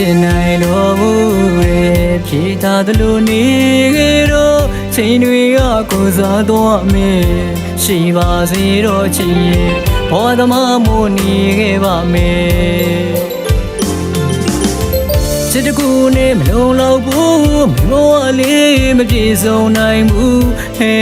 ဖြစ်နိုင်တော့ဘူးတဲ့ဖြေထားသလိုနေခဲ့တော့ချိန်တွေကကိုစားတော့မယ်ရှိပါစေတော့ချစ်ရဲ့ဘောသမားမို့နေခဲ့ပါမယ်ချစ်တကူနဲ့မလုံလောက်ဘူးမလို့အလေးမပြေဆုံးနိုင်ဘူးဟဲ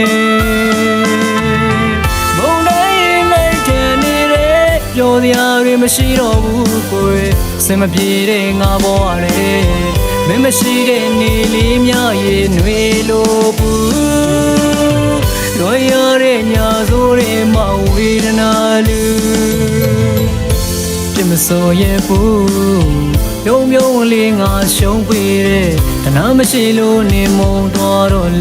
ပြောစရာတွေမရှိတော့ဘူးကိုယ်စင်မပြေတဲ့ငါဘောရတယ်မင်းမရှိတဲ့နေလေးများရဲ့ຫນွေလို့ဘူးလွန်ရတဲ့ညာဆိုးတွေမဝေဒနာလူပြမစိုးရဲ့ဘူးပြုံးပြုံးလေးငါရှုံးပေးတဲ့တနာမရှိလို့နေမုံတော့တော့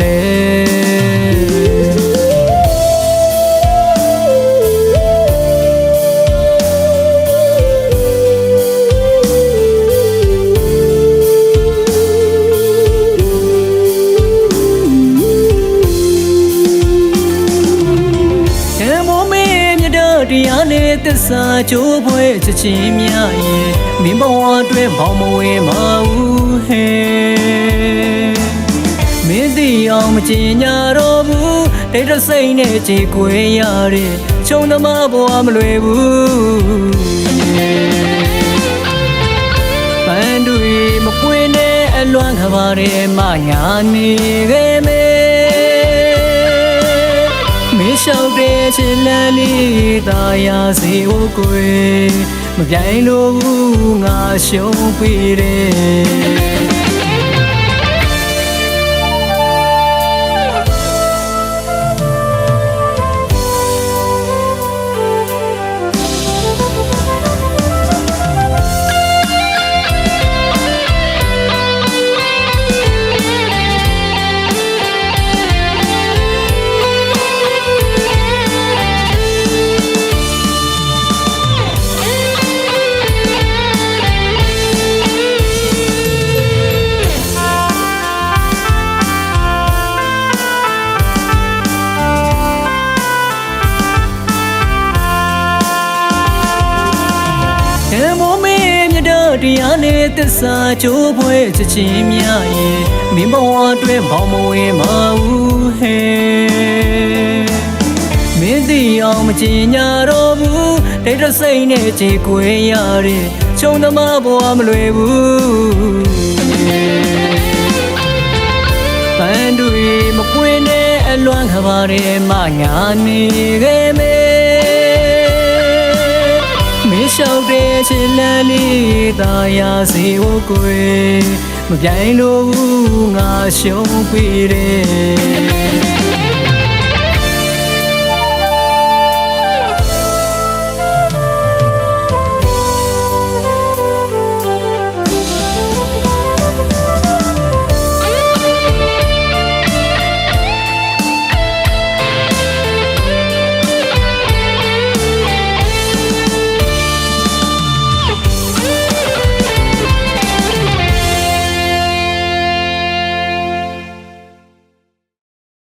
တ်တော်တရားနဲ့သစ္စာချိုးပွဲချက်ချင်းများရဲ့မင်းဘဝအတွင်းဘောင်မဝေမဘူးဟဲ့မင်းသိအောင်မချင်ညာတော့ဘူးတိတ်တဆိတ်နဲ့ကြေကွေရတဲ့ခြုံသမားဘဝမလွယ်ဘူးပန်းတွေမပွင့်တဲ့အလွမ်းခပါတဲ့မညာနေခဲ့မေ မင်းလျှောက်တဲ့ချစ်လန်းလေးသာယာစီဟိုကိုယ်မပြိုင်လို့ဘူးငါရှုံးပေးတယ် ကံမိုးမင်းမြတ်တော်တရားနဲ့သစ္စာချိုးပွဲချက်ချင်းများရဲ့မင်းဘဝအတွင်းဘောင်မဝေမဘူးဟဲ့မင်းသိအောင်မချင်ညာတော့ဘူးတိတ်တဆိတ်နဲ့ကြေကွေရတဲ့ခြုံသမားဘဝမလွယ်ဘူးပန်းတွေမပွင့်တဲ့အလွမ်းခပါတဲ့မညာနေခဲ့မေ မင်းလျှောက်တဲ့ချစ်လန်းလေးသာယာစီဟိုကိုယ်မပြိုင်လို့ဘူးငါရှုံးပေးတယ်